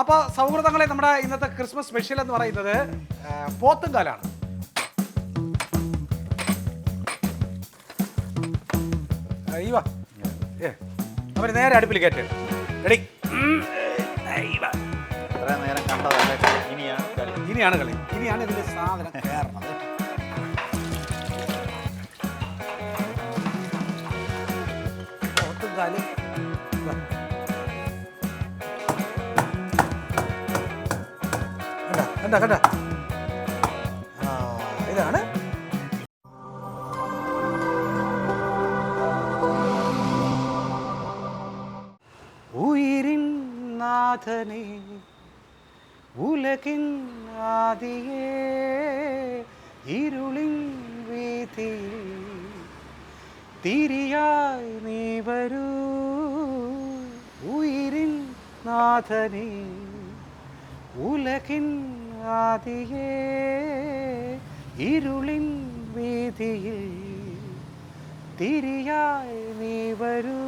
അപ്പോൾ സൗഹൃദങ്ങളെ നമ്മുടെ ഇന്നത്തെ ക്രിസ്മസ് സ്പെഷ്യൽ എന്ന് പറയുന്നത് പോത്തും പോത്തുംകാലാണ് ഏ അവർ നേരെ അടുപ്പിൽ കയറ്റി. റെഡി. ഇനിയാണ് കളി. ഇനിയാണ് കളി. ഇനിയാണ് ഇതിന്റെ സാധനം കയറണം കണ്ട കണ്ട. ഇതാണ്. ഉയിരിൻ നാഥനെ ഉലകിൻ ആദിയേ ഇരുളിൻ വീതിയിൽ തിരിയായി നീ വരൂ. ഉയിരിൻ നാഥനേ ഉലകിൻ ആദിയേ ഇരുളിൻ വീതിയിൽ തിരിയായി നീ വരൂ.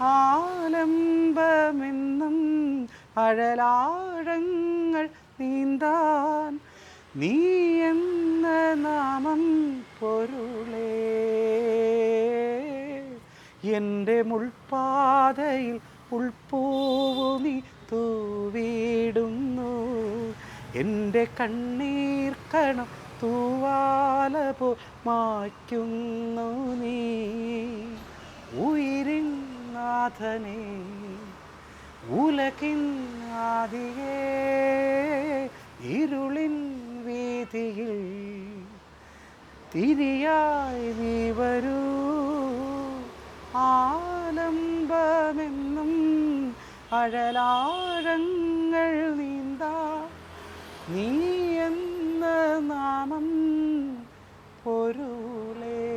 ആലംബമെന്നും അഴലാഴങ്ങൾ നീന്താൻ നീ എന്ന നാമം പൊരുളേ. എന്റെ മുൾപാതയിൽ ഉൾപ്പൂവു നീ തൂവിടുന്നു എന്റെ കണ്ണീർ കണം തൂവാല പോ മായ്ക്കുന്നു നീ. ഉയിരിൻ നാഥനേ ഉലകിൻ ആദിയേ ഇരുളിൻ വീതിയിൽ തിരിയായി നീ വരൂ. ആലംബമെന്നും അഴലാഴങ്ങൾ നീന്ത. നീ എന്ന നാമം പൊരുളേ.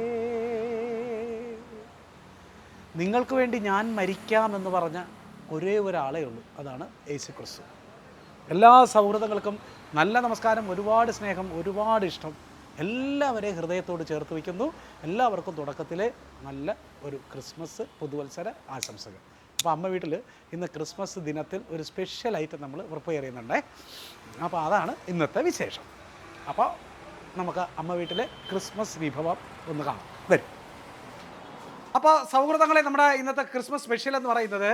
നിങ്ങൾക്ക് വേണ്ടി ഞാൻ മരിക്കാമെന്ന് പറഞ്ഞ ഒരേ ഒരാളേ ഉള്ളൂ. അതാണ് യേശു ക്രിസ്തു എല്ലാ സൗഹൃദങ്ങൾക്കും നല്ല നമസ്കാരം ഒരുപാട് സ്നേഹം ഒരുപാട് ഇഷ്ടം. എല്ലാവരെയും ഹൃദയത്തോട് ചേർത്ത് വയ്ക്കുന്നു. എല്ലാവർക്കും തുടക്കത്തിലെ നല്ല ഒരു ക്രിസ്മസ് പുതുവത്സര ആശംസകൾ. അപ്പോൾ അമ്മ വീട്ടിൽ ഇന്ന് ക്രിസ്മസ് ദിനത്തിൽ ഒരു സ്പെഷ്യൽ ഐറ്റം നമ്മൾ പ്രിപ്പയർ ചെയ്യുന്നുണ്ടേ. അപ്പോൾ അതാണ് ഇന്നത്തെ വിശേഷം. അപ്പോൾ നമുക്ക് അമ്മ വീട്ടിലെ ക്രിസ്മസ് വിഭവം ഒന്ന് കാണാം. വരും. അപ്പോൾ സൗഹൃദങ്ങളെ നമ്മുടെ ഇന്നത്തെ ക്രിസ്മസ് സ്പെഷ്യൽ എന്ന് പറയുന്നത്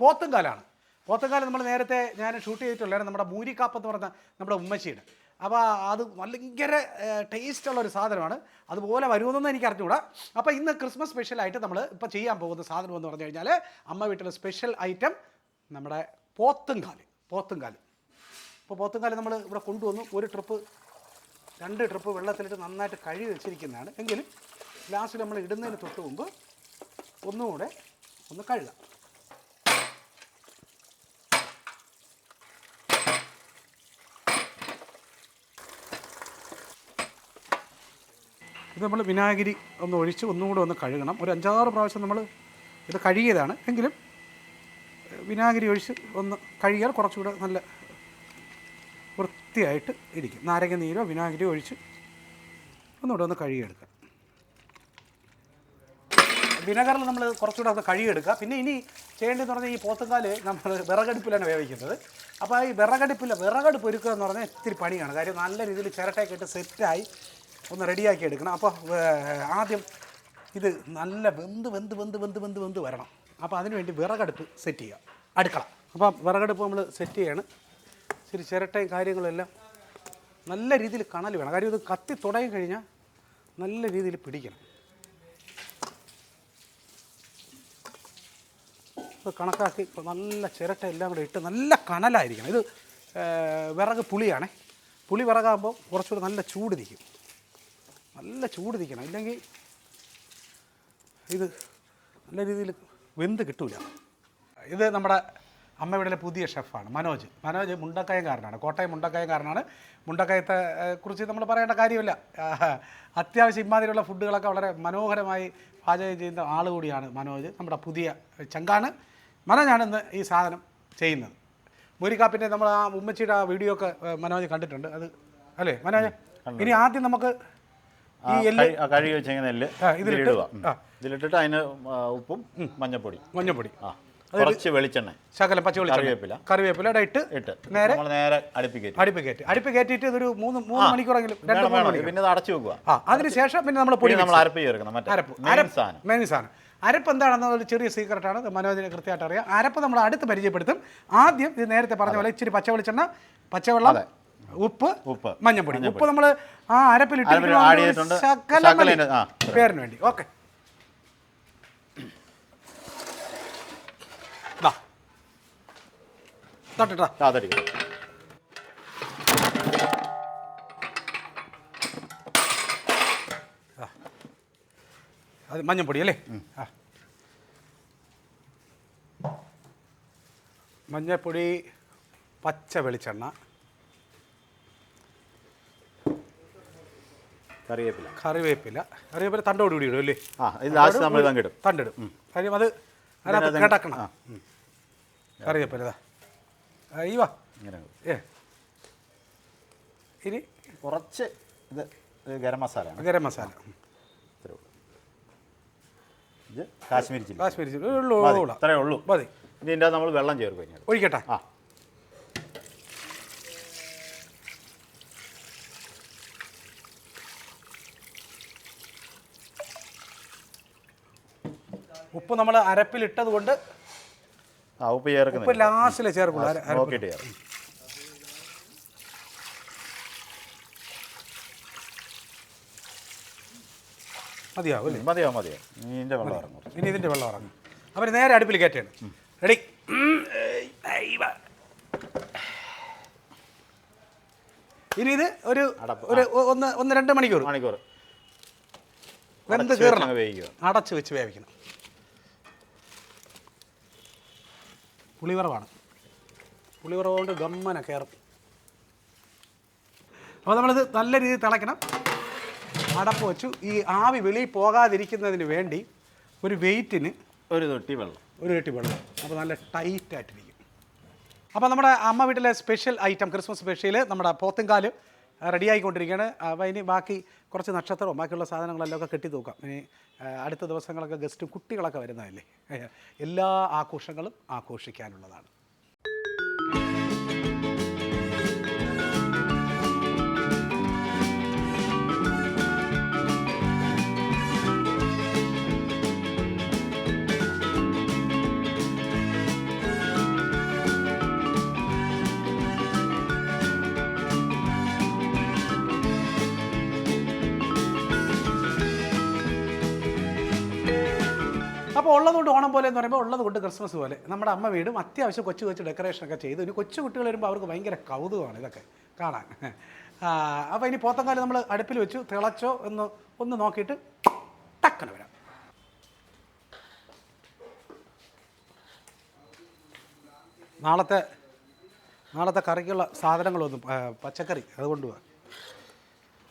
പോത്തുംകാലാണ് പോത്തുംകാലം നമ്മൾ നേരത്തെ ഞാൻ ഷൂട്ട് ചെയ്തിട്ടുള്ളതാണ് നമ്മുടെ മൂരിക്കാപ്പ് എന്ന് പറഞ്ഞ നമ്മുടെ ഉമ്മച്ചിയുടെ. അപ്പോൾ അത് ഭയങ്കര ടേസ്റ്റുള്ള ഒരു സാധനമാണ്. അതുപോലെ വരുമെന്നൊന്നും എനിക്ക് അറിഞ്ഞുകൂടാ അപ്പോൾ ഇന്ന് ക്രിസ്മസ് സ്പെഷ്യലായിട്ട് നമ്മൾ ഇപ്പോൾ ചെയ്യാൻ പോകുന്ന സാധനം എന്ന് പറഞ്ഞു കഴിഞ്ഞാൽ അമ്മ വീട്ടിലെ സ്പെഷ്യൽ ഐറ്റം നമ്മുടെ പോത്തുംകാൽ പോത്തുംകാൽ. ഇപ്പോൾ പോത്തുംകാൽ നമ്മൾ ഇവിടെ കൊണ്ടുവന്നു. ഒരു ട്രിപ്പ് രണ്ട് ട്രിപ്പ് വെള്ളത്തിലിട്ട് നന്നായിട്ട് കഴുകി വെച്ചിരിക്കുന്നതാണ്. എങ്കിലും ഗ്ലാസ്സിൽ നമ്മൾ ഇടുന്നതിന് തൊട്ട് മുമ്പ് ഒന്നുകൂടെ ഒന്ന് കഴുകാം. ഇത് നമ്മൾ വിനാഗിരി ഒന്ന് ഒഴിച്ച് ഒന്നുകൂടെ ഒന്ന് കഴുകണം. ഒരു അഞ്ചാറ് പ്രാവശ്യം നമ്മൾ ഇത് കഴുകിയതാണ്. എങ്കിലും വിനാഗിരി ഒഴിച്ച് ഒന്ന് കഴുകിയാൽ കുറച്ചുകൂടെ നല്ല വൃത്തിയായിട്ട് ഇരിക്കും. നാരങ്ങ നീരോ വിനാഗിരി ഒഴിച്ച് ഒന്നുകൂടെ ഒന്ന് കഴുകിയെടുക്കുക വിനാഗറിൽ നമ്മൾ കുറച്ചുകൂടെ ഒന്ന് കഴുകിയെടുക്കുക പിന്നെ ഇനി ചെയ്യേണ്ടതെന്ന് പറഞ്ഞാൽ ഈ പോത്തുകാൽ നമ്മൾ വിറകടുപ്പിലാണ് വേവിക്കുന്നത് അപ്പോൾ ഈ വിറകടുപ്പിൽ വിറകടുപ്പ് ഒരുക്കുക എന്ന് പറഞ്ഞാൽ ഇത്തിരി പണിയാണ്. കാര്യം നല്ല രീതിയിൽ ചിരട്ടയൊക്കെ ഇട്ട് സെറ്റായി ഒന്ന് റെഡിയാക്കി എടുക്കണം. അപ്പോൾ ആദ്യം ഇത് നല്ല വെന്ത് വെന്ത് വെന്ത് വെന്ത് വെന്ത് വെന്ത് വരണം. അപ്പോൾ അതിന് വേണ്ടി വിറകടുപ്പ് സെറ്റ് ചെയ്യുക. അടുക്കള അപ്പോൾ വിറകടുപ്പ് നമ്മൾ സെറ്റ് ചെയ്യാണ്. ഇച്ചിരി ചിരട്ടയും കാര്യങ്ങളെല്ലാം നല്ല രീതിയിൽ കണൽ വേണം. കാര്യം ഇത് കത്തി തുടങ്ങി കഴിഞ്ഞാൽ നല്ല രീതിയിൽ പിടിക്കണം. ഇത് കണക്കാക്കി നല്ല ചിരട്ട എല്ലാം കൂടെ ഇട്ട് നല്ല കനലായിരിക്കണം. ഇത് വിറക് പുളിയാണേ. പുളി വിറകാകുമ്പോൾ കുറച്ചുകൂടി നല്ല ചൂട് നിൽക്കും. നല്ല ചൂട് നിൽക്കണം. ഇല്ലെങ്കിൽ ഇത് നല്ല രീതിയിൽ വെന്ത് കിട്ടൂല. ഇത് നമ്മുടെ അമ്മയുടെ പുതിയ ഷെഫാണ് മനോജ്. മനോജ് മുണ്ടക്കയംകാരനാണ് കോട്ടയം മുണ്ടക്കയംകാരനാണ്. മുണ്ടക്കയത്തെ മുണ്ടക്കായത്തെ കുറിച്ച് നമ്മൾ പറയേണ്ട കാര്യമില്ല. അത്യാവശ്യം ഇമാതിരിയുള്ള ഫുഡുകളൊക്കെ വളരെ മനോഹരമായി പാചകം ചെയ്യുന്ന ആൾ കൂടിയാണ് മനോജ് നമ്മുടെ പുതിയ ചങ്കാണ്. മനോജാണ് ഇന്ന് ഈ സാധനം ചെയ്യുന്നത്. മുരിക്കാപ്പിന്റെ നമ്മൾ ആ ഉമ്മച്ചിയുടെ ആ വീഡിയോ ഒക്കെ മനോജ് കണ്ടിട്ടുണ്ട്. അത് അല്ലേ മനോജ്? ഇനി ആദ്യം നമുക്ക് ഈ എല്ല് കഴുകി വെച്ച നെല്ല് ഇതിലിടുക. ഇതിലിട്ടിട്ട് അതിന് ഉപ്പും മഞ്ഞപ്പൊടി. മഞ്ഞപ്പൊടി. ആ കുറച്ച് വെളിച്ചെണ്ണ. ശകലം പച്ച കറിവേപ്പില. വെളിച്ചെണ്ണ. കറിവേപ്പില. ഇവിടെ ഇട്ട് ഇട്ട്. നേരെ നേരെ അടുപ്പിക്കേറ്റ് അടുപ്പിക്കേറ്റ് അടുപ്പിക്കേറ്റിട്ട് ഇതൊരു മൂന്ന് മൂന്ന് മണിക്കൂറെങ്കിലും രണ്ട് മൂന്ന്. മണിക്കൂർ. പിന്നെ അടച്ചു വെക്കുക. ആ അതിനുശേഷം പിന്നെ നമ്മൾ പൊടി നമ്മൾ. അരപ്പ് ചേർക്കണം. മറ്റേ അരപ്പ്. മെയിൻ അരപ്പ്. സാധനം. അരപ്പ് എന്താണെന്ന ഒരു ചെറിയ സീക്രട്ടാണ് ആണ്. മനോജിനെ കൃത്യമായിട്ട് അറിയാം. അരപ്പ് നമ്മൾ അടുത്ത് പരിചയപ്പെടുത്തും. ആദ്യം ഇത് നേരത്തെ പറഞ്ഞ പോലെ ഇച്ചിരി പച്ച വെളിച്ചെണ്ണ പച്ചവെള്ളം ഉപ്പ് ഉപ്പ് മഞ്ഞപ്പൊടി ഉപ്പ് നമ്മൾ ആ അരപ്പിൽ. ശകലം ആ. പേരിന് വേണ്ടി. ഓക്കെ. തട്ടിട്ടാ. അത് മഞ്ഞപ്പൊടി അല്ലേ? ആ. മഞ്ഞപ്പൊടി പച്ച വെളിച്ചെണ്ണ കറിവേപ്പില. കറിവേപ്പില. കറിവേപ്പില തണ്ടോട് കൂടി ഇടും അല്ലേ? ആ ഇത് ലാസ്റ്റ് നമ്മൾ ഇതങ്ങ് ഇടും. തണ്ടിടും കാര്യം അത് അതിനകത്ത് കിടക്കണം. കറിവേപ്പില ഈ വാ. ഏ. ഇനി കുറച്ച് ഇത് ഗരം മസാല ഗരം മസാല. ഇത് കാശ്മീരി ചില്ലി. കാശ്മീരി ചില്ലി. ഉള്ളൂ. മതി, ഉള്ളൂ. മതി. ഇനി ഇതിന്റെ നമ്മൾ വെള്ളം ചേർക്കും ഒഴിക്കട്ടെ? ആ. ഉപ്പ് നമ്മൾ അരപ്പിലിട്ടത് കൊണ്ട് ആ ഉപ്പ് ഉപ്പ് ചേർക്കുന്നില്ല ലാസ്റ്റിൽ ചേർക്കുള്ളൂ അര- അരപ്പ്. നോക്കിയിട്ട് ചേർക്കും. മതിയാവും അല്ലേ മതിയോ മതിയോ ഇതിന്റെ വെള്ളം ഇറങ്ങും. ഇനി ഇതിന്റെ വെള്ളം ഇറങ്ങും. അവർ നേരെ അടുപ്പിൽ കയറ്റാണ്. റെഡി ഇനി ഇത് ഒരു അടപ്പ്, ഒരു ഒന്ന് ഒന്ന് രണ്ട് മണിക്കൂർ. മണിക്കൂർ. വെന്ത് അടച്ച് കീറണം. വെച്ചങ്ങ് വേവിക്കുക. അടച്ച് വെച്ച് വേവിക്കണം. പുളിവറവാണ്. പുളിവറവ് കൊണ്ട് ഗമ്മന കയറും അപ്പോൾ നമ്മളിത് നല്ല രീതിയിൽ തിളയ്ക്കണം. അടപ്പ് വെച്ചു. ഈ ആവി വെളിയിൽ പോകാതിരിക്കുന്നതിന് വേണ്ടി ഒരു വെയിറ്റിന് ഒരു തൊട്ടി വെള്ളം. ഒരു തൊട്ടി വെള്ളം. അപ്പോൾ നല്ല ടൈറ്റ് ആയിട്ടിരിക്കും അപ്പോൾ നമ്മുടെ അമ്മ വീട്ടിലെ സ്പെഷ്യൽ ഐറ്റം ക്രിസ്മസ് സ്പെഷ്യൽ നമ്മുടെ പോത്തുംകാൽ റെഡി ആയിക്കൊണ്ടിരിക്കുകയാണ്. അപ്പോൾ ഇനി ബാക്കി കുറച്ച് നക്ഷത്രവും ബാക്കിയുള്ള സാധനങ്ങളെല്ലാം ഒക്കെ കെട്ടി തൂക്കാം. ഇനി അടുത്ത ദിവസങ്ങളൊക്കെ ഗസ്റ്റും കുട്ടികളൊക്കെ വരുന്നതല്ലേ? എല്ലാ ആഘോഷങ്ങളും ആഘോഷിക്കാനുള്ളതാണ്. അപ്പോൾ ഉള്ളതുകൊണ്ട് ഓണം പോലെ എന്ന് പറയുമ്പോൾ ഉള്ളത് കൊണ്ട് ക്രിസ്മസ് പോലെ. നമ്മുടെ അമ്മ വീടും അത്യാവശ്യം കൊച്ചു കൊച്ചു ഡെക്കറേഷനൊക്കെ ചെയ്ത്. ഇനി കൊച്ചു കുട്ടികൾ വരുമ്പോൾ അവർക്ക് ഭയങ്കര കൗതുകമാണ് ഇതൊക്കെ കാണാൻ. അപ്പോൾ ഇനി പോത്തങ്കാൽ നമ്മൾ അടുപ്പിൽ വെച്ചു. തിളച്ചോ എന്ന് ഒന്ന് നോക്കിയിട്ട് ടക്കന വരാം. നാളത്തെ നാളത്തെ കറിക്കുള്ള സാധനങ്ങളൊന്നും പച്ചക്കറി അതുകൊണ്ട് കൊണ്ടുപോകാം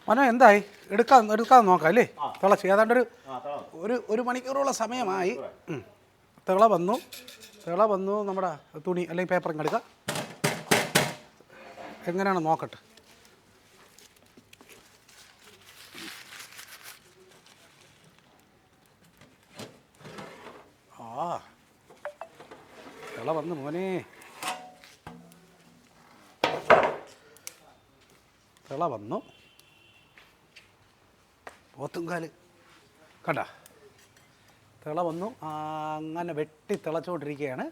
മനോ എന്തായി? എടുക്കാൻ എടുക്കാൻ നോക്കാം അല്ലേ? തിളച്ച്. ഏതാണ്ട് ഒരു ഒരു മണിക്കൂറോളം സമയമായി. ഉം. തിള വന്നു. തിള വന്നു നമ്മുടെ തുണി അല്ലെങ്കിൽ പേപ്പർ ഇങ്ങ് എടുക്കുക എങ്ങനെയാണ് നോക്കട്ടെ. ആ. തിള വന്നു മോനെ. തിള വന്നു. പോത്തുംകാൽ. കണ്ട? തിള വന്നു. അങ്ങനെ വെട്ടി തിളച്ചുകൊണ്ടിരിക്കുകയാണ്.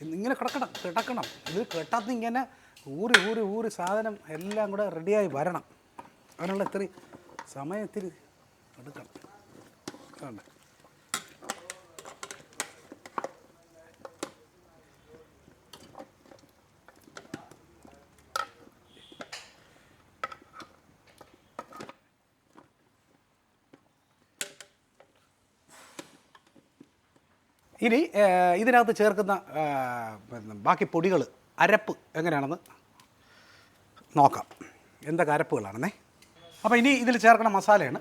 ഇങ്ങനെ കിടക്കണം കിടക്കണം. ഇത് കെട്ടാത്ത ഇങ്ങനെ ഊറി ഊറി ഊറി സാധനം എല്ലാം കൂടെ റെഡിയായി വരണം. അതിനുള്ള ഇത്തിരി സമയത്തിൽ എടുക്കണം. കണ്ട? ഇനി ഇതിനകത്ത് ചേർക്കുന്ന ബാക്കി പൊടികൾ അരപ്പ് എങ്ങനെയാണെന്ന് നോക്കാം. എന്തൊക്കെ അരപ്പുകളാണെന്നേ. അപ്പോൾ ഇനി ഇതിൽ ചേർക്കണ മസാലയാണ്.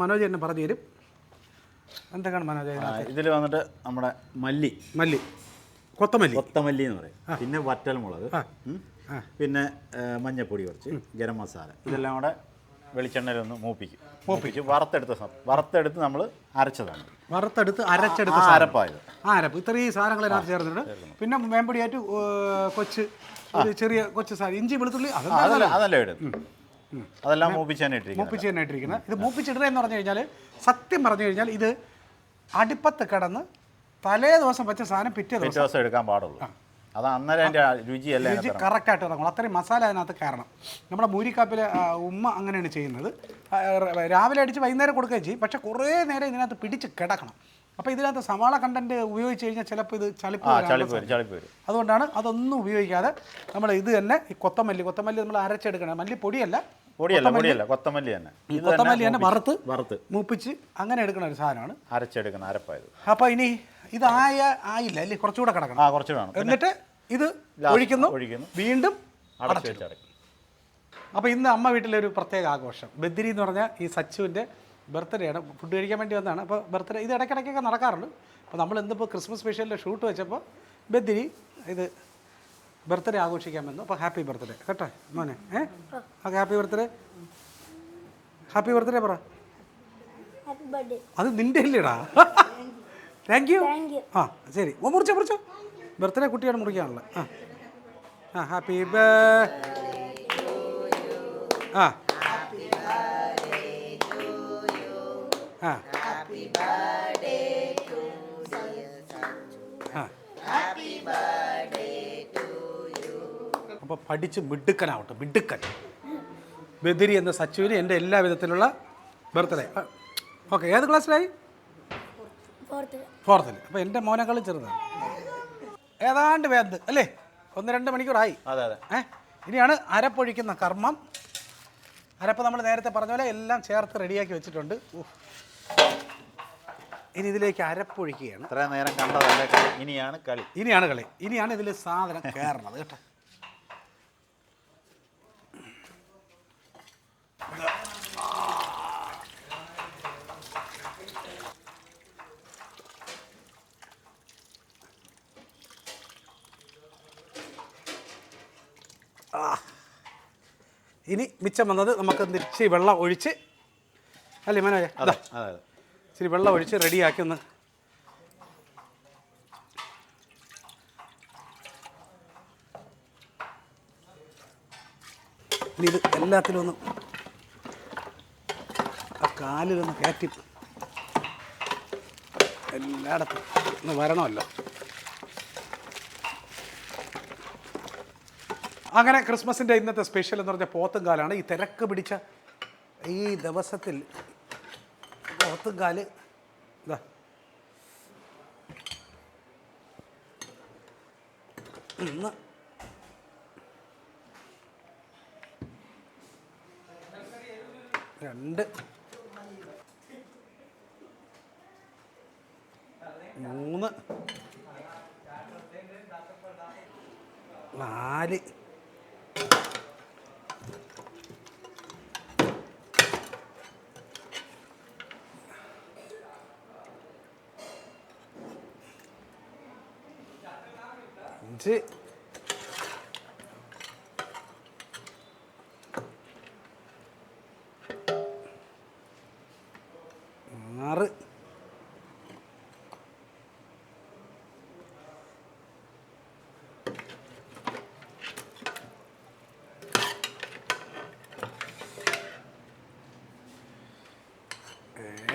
മനോജ് എന്നെ പറഞ്ഞു തരും. എന്തൊക്കെയാണ് മനോജ്? ഇതിൽ വന്നിട്ട് നമ്മുടെ മല്ലി. മല്ലി. കൊത്തമല്ലി. കൊത്തമല്ലി എന്ന് പറയും. പിന്നെ വറ്റൽ മുളക് പിന്നെ മഞ്ഞൾപ്പൊടി മഞ്ഞപ്പൊടി കുറച്ച് ഗരം മസാല. ഇതെല്ലാം കൂടെ വെളിച്ചെണ്ണയിലൊന്ന് മൂപ്പിക്കും. മൂപ്പിച്ച് വറുത്തെടുത്ത വറുത്തെടുത്ത് നമ്മൾ അരച്ചതാണ്. വറുത്തെടുത്ത് അരച്ചെടുത്ത് അരപ്പായത്. ആ അരപ്പ്. ഇത്രയും സാധനങ്ങൾ ഇതിനകത്ത് ചേർത്തിട്ടുണ്ട്. പിന്നെ വേമ്പടിയായിട്ട് കൊച്ച് ഒരു ചെറിയ കൊച്ചു സാധനം. ഇഞ്ചി വെളുത്തുള്ളി അതല്ലേ അതെല്ലാം ഇടും അതെല്ലാം മൂപ്പിച്ച് തന്നെ ഇട്ടിരിക്കുന്നത്. മൂപ്പിച്ച് തന്നെ ഇട്ടിരിക്കുന്നത്. ഇത് മൂപ്പിച്ചിടുക എന്ന് പറഞ്ഞു കഴിഞ്ഞാൽ സത്യം പറഞ്ഞു കഴിഞ്ഞാൽ ഇത് അടുപ്പത്ത് കിടന്ന് തലേ ദിവസം വെച്ച സാധനം പിറ്റേ ദിവസം എടുക്കാൻ പാടുള്ളൂ. അത് അന്നേരം അതിന്റെ രുചിയല്ലേ രുചി കറക്റ്റായിട്ട് ഇറങ്ങും. അത്രയും മസാല അതിനകത്ത് കയറണം. നമ്മുടെ മൂരിക്കാപ്പിൽ ഉമ്മ അങ്ങനെയാണ് ചെയ്യുന്നത്. രാവിലെ അടിച്ച് വൈകുന്നേരം കൊടുക്കുകയും ചെയ്യും. പക്ഷേ കുറേ നേരം ഇതിനകത്ത് പിടിച്ച് കിടക്കണം. അപ്പോൾ ഇതിനകത്ത് സവാള കണ്ടന്റ് ഉപയോഗിച്ച് കഴിഞ്ഞാൽ ചിലപ്പോൾ ഇത് ചളിപ്പ് അതുകൊണ്ടാണ് അതൊന്നും ഉപയോഗിക്കാതെ നമ്മൾ ഇത് തന്നെ ഈ കൊത്തമല്ലി കൊത്തമല്ലി നമ്മൾ അരച്ചെടുക്കണം. മല്ലി പൊടിയല്ല കൊത്തമല്ലി. തന്നെ. ഈ കൊത്തമല്ലി തന്നെ വറുത്ത് വറുത്ത്. മൂപ്പിച്ച് അങ്ങനെ എടുക്കുന്ന ഒരു സാധനമാണ്. അരച്ചെടുക്കുന്ന അരപ്പായത്. അപ്പോൾ ഇനി ഇതായ ആയില്ല അല്ലേ? കുറച്ചുകൂടെ കിടക്കണം. ആ കുറച്ച് വേണം എന്നിട്ട് ഇത് ഒഴിക്കുന്നു. ഒഴിക്കുന്നു. വീണ്ടും അപ്പൊ അപ്പോൾ ഇന്ന് അമ്മ വീട്ടിലെ ഒരു പ്രത്യേക ആഘോഷം. ബദ്രി എന്ന് പറഞ്ഞാൽ ഈ സച്ചുവിന്റെ ബർത്ത്ഡേ ആണ്. ഫുഡ് കഴിക്കാൻ വേണ്ടി വന്നതാണ്. അപ്പോൾ ബർത്ത്ഡേ ഇത് ഇടയ്ക്കിടയ്ക്കൊക്കെ നടക്കാറുണ്ട്. അപ്പോൾ നമ്മൾ എന്തിപ്പോൾ ക്രിസ്മസ് സ്പെഷ്യലിന്റെ ഷൂട്ട് വെച്ചപ്പോൾ ബദ്രി ഇത് ബർത്ത്ഡേ ആഘോഷിക്കാമെന്നു. അപ്പോൾ ഹാപ്പി ബർത്ത്ഡേ. കേട്ടോ മോനെ. ഏ? Okay happy birthday? Happy birthday പറ. ഹാപ്പി ബർത്ത്ഡേ അത് നിന്റെ ഇല്ലേടാ താങ്ക് യു ആ ശരി. ഓ മുറിച്ചോ മുറിച്ചോ. ബർത്ത്ഡേ കുട്ടിയാണ് മുറിക്കാനുള്ളത്. ആ. ആ ഹാപ്പി ബേ ആ. ആ. അപ്പോൾ പഠിച്ച് മിടുക്കനാവട്ടെ മിടുക്കൻ. ബദിരി എന്ന സച്ചുവിന് എന്റെ എല്ലാ വിധത്തിലുള്ള ബർത്ത്ഡേ ഓക്കെ ഏത് ക്ലാസ്സിലായി ഫോർത്ത് ഫോർത്തിൽ അപ്പോൾ എന്റെ മോനേക്കാളും ചെറുതാണ്. ഏതാണ്ട് വേദ അല്ലേ? ഒന്ന് രണ്ട് മണിക്കൂറായി. അതെ അതെ. ഏ ഇനിയാണ് അരപ്പൊഴിക്കുന്ന കർമ്മം. അരപ്പ് നമ്മൾ നേരത്തെ പറഞ്ഞ പോലെ എല്ലാം ചേർത്ത് റെഡിയാക്കി വെച്ചിട്ടുണ്ട്. ഇനി ഇതിലേക്ക് അരപ്പൊഴിക്കുകയാണ്. നേരം കണ്ടതല്ലേ ഇനിയാണ് കളി. ഇനിയാണ് കളി. ഇനിയാണ് ഇതിൽ സാധനം കയറണത് കേട്ടോ ആ. ഇനി മിച്ചം വന്നത് നമുക്ക് ഇച്ചിരി വെള്ളം ഒഴിച്ച് അല്ലേ മനോജ്? അതാ. ഇച്ചിരി വെള്ളം ഒഴിച്ച് റെഡിയാക്കി ഒന്ന് ഇനി ഇത് എല്ലാത്തിലും ഒന്ന് ആ കാലിലൊന്ന് കയറ്റി എല്ലായിടത്തും ഒന്ന് വരണമല്ലോ. അങ്ങനെ ക്രിസ്മസിന്റെ ഇന്നത്തെ സ്പെഷ്യൽ എന്ന് പറഞ്ഞാൽ പോത്തുംകാലാണ് ഈ തിരക്ക് പിടിച്ച ഈ ദിവസത്തിൽ പോത്തുംകാൽ ഇതാ. ഇന്ന് രണ്ട് മൂന്ന് നാല് അഞ്ച് ആറ്.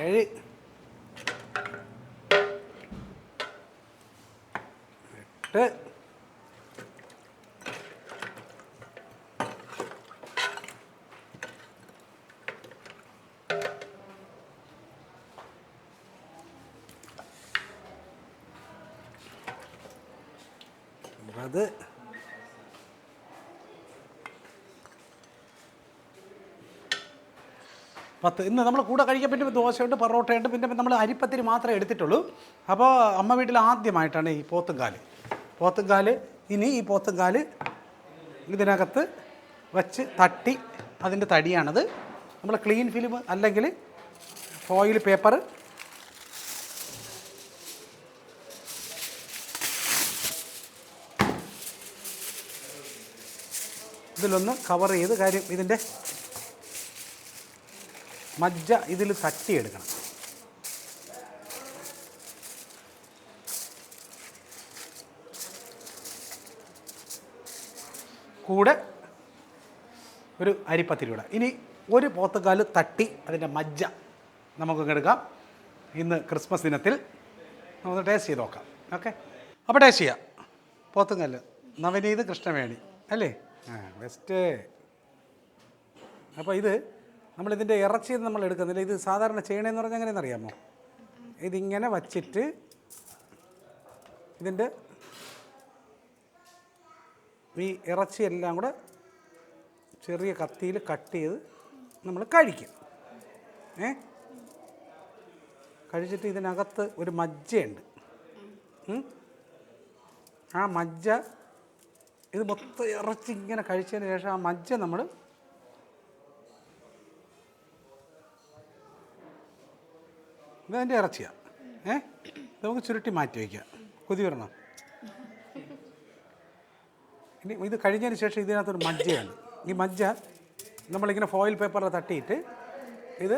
ഏഴ്. എട്ട്. ഒമ്പത് പത്ത്. ഇന്ന് നമ്മൾ കൂടെ കഴിക്കാൻ പറ്റുമ്പോൾ ദോശയുണ്ട് പൊറോട്ടയുണ്ട് പിന്നെ നമ്മൾ അരിപ്പത്തിരി മാത്രമേ എടുത്തിട്ടുള്ളൂ. അപ്പോൾ അമ്മ വീട്ടിൽ ആദ്യമായിട്ടാണ് ഈ പോത്തുംകാൽ. പോത്തുംകാൽ ഇനി ഈ പോത്തുംകാൽ ഇതിനകത്ത് വച്ച് തട്ടി അതിന്റെ തടിയാണത്. നമ്മൾ ക്ലീൻ ഫിലിം അല്ലെങ്കിൽ ഫോയിൽ പേപ്പർ ഇതിലൊന്ന് കവർ ചെയ്ത് കാര്യം ഇതിന്റെ മജ്ജ ഇതിൽ തട്ടിയെടുക്കണം. കൂടെ ഒരു അരിപ്പത്തിരി കൂടെ ഇനി ഒരു പോത്തക്കാൽ തട്ടി അതിന്റെ മജ്ജ നമുക്ക് എടുക്കാം. ഇന്ന് ക്രിസ്മസ് ദിനത്തിൽ നമുക്ക് ടേസ്റ്റ് ചെയ്ത് നോക്കാം. ഓക്കെ അപ്പോൾ ടേസ്റ്റ് ചെയ്യാം. പോത്തുങ്കല്ല് നവനീത് കൃഷ്ണവേണി. അല്ലേ? ആ ബെസ്റ്റ് അപ്പോൾ ഇത് നമ്മളിതിന്റെ ഇറച്ചി നമ്മൾ എടുക്കുന്നില്ല. ഇത് സാധാരണ ചെയ്യണേന്ന് പറഞ്ഞാൽ എങ്ങനെയെന്ന് അറിയാമോ? ഇതിങ്ങനെ വച്ചിട്ട് ഇതിന്റെ ഈ ഇറച്ചി എല്ലാം കൂടെ ചെറിയ കത്തിയിൽ കട്ട് ചെയ്ത് നമ്മൾ കഴിക്കും. ഏ? കഴിച്ചിട്ട് ഇതിനകത്ത് ഒരു മജ്ജയുണ്ട്. ആ മജ്ജ ഇത് മൊത്തം ഇറച്ചി ഇങ്ങനെ കഴിച്ചതിന് ശേഷം ആ മജ്ജ നമ്മൾ ഇതതിന്റെ ഇറച്ചിയാണ് ഏ? നമുക്ക് ചുരുട്ടി മാറ്റി വയ്ക്കാം. കൊതി വരണം? ഇനി ഇത് കഴിഞ്ഞതിന് ശേഷം ഇതിനകത്തൊരു മജ്ജയാണ്. ഈ മജ്ജ നമ്മളിങ്ങനെ ഫോയിൽ പേപ്പറിൽ തട്ടിയിട്ട് ഇത്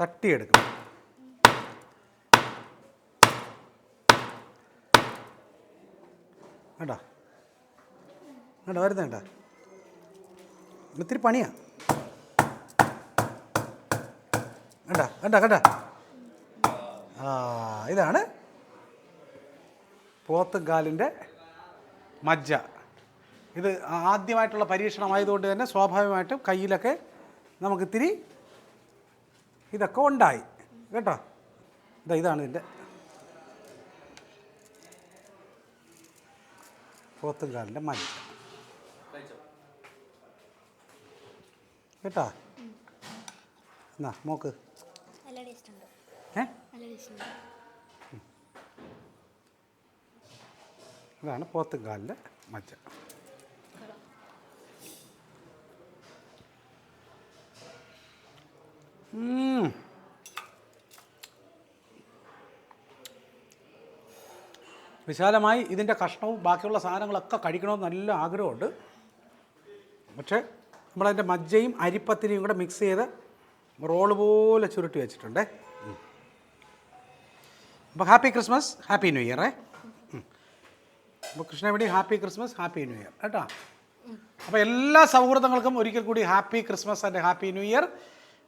തട്ടിയെടുക്കും. വേണ്ട. വേണ്ട കേട്ടോ ഇത്തിരി പണിയാ. കണ്ട കണ്ട കണ്ട ആ ഇതാണ് പോത്തുകാലിന്റെ മജ്ജ. ഇത് ആദ്യമായിട്ടുള്ള പരീക്ഷണമായതുകൊണ്ട് തന്നെ സ്വാഭാവികമായിട്ടും കയ്യിലൊക്കെ നമുക്കിത്തിരി ഇതൊക്കെ ഉണ്ടായി. കേട്ടോ? ഇതാ ഇതാണ് ഇതിന്റെ പോത്തുംകാലിന്റെ മജ്ജ കേട്ടാ? എന്നാ മോക്ക്. ഇതാണ് പോത്തുംകാലിന്റെ മജ്ജ. ഉം. വിശാലമായി ഇതിന്റെ കഷ്ണവും ബാക്കിയുള്ള സാധനങ്ങളൊക്കെ കഴിക്കണമെന്ന് നല്ല ആഗ്രഹമുണ്ട്. പക്ഷേ നമ്മളതിന്റെ മജ്ജയും അരിപ്പത്തിരിയും കൂടെ മിക്സ് ചെയ്ത് റോൾ പോലെ ചുരുട്ടി വെച്ചിട്ടുണ്ടേ. അപ്പോൾ happy Christmas happy new year ഏ. അപ്പോൾ കൃഷ്ണവേണ്ടി happy Christmas happy new year കേട്ടോ. അപ്പോൾ എല്ലാ സൗഹൃദങ്ങൾക്കും ഒരിക്കൽ കൂടി happy Christmas and happy new year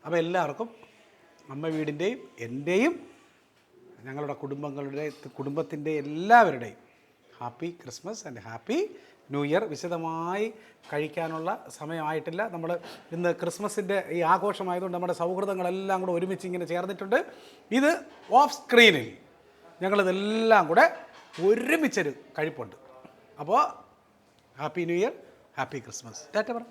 അപ്പോൾ എല്ലാവർക്കും അമ്മ വീടിന്റെയും എന്റെയും ഞങ്ങളുടെ കുടുംബങ്ങളുടെ കുടുംബത്തിന്റെ എല്ലാവരുടെയും happy Christmas and happy new year. വിശദമായി കഴിക്കാനുള്ള സമയമായിട്ടില്ല. നമ്മൾ ഇന്ന് ക്രിസ്മസിന്റെ ഈ ആഘോഷമായതുകൊണ്ട് നമ്മുടെ സൗഹൃദങ്ങളെല്ലാം കൂടെ ഒരുമിച്ച് ഇങ്ങനെ ചേർന്നിട്ടുണ്ട്. ഇത് ഓഫ് സ്ക്രീനിൽ ഞങ്ങളിതെല്ലാം കൂടെ ഒരുമിച്ചൊരു കഴിപ്പുണ്ട്. അപ്പോൾ happy new year happy Christmas. Tata പറ.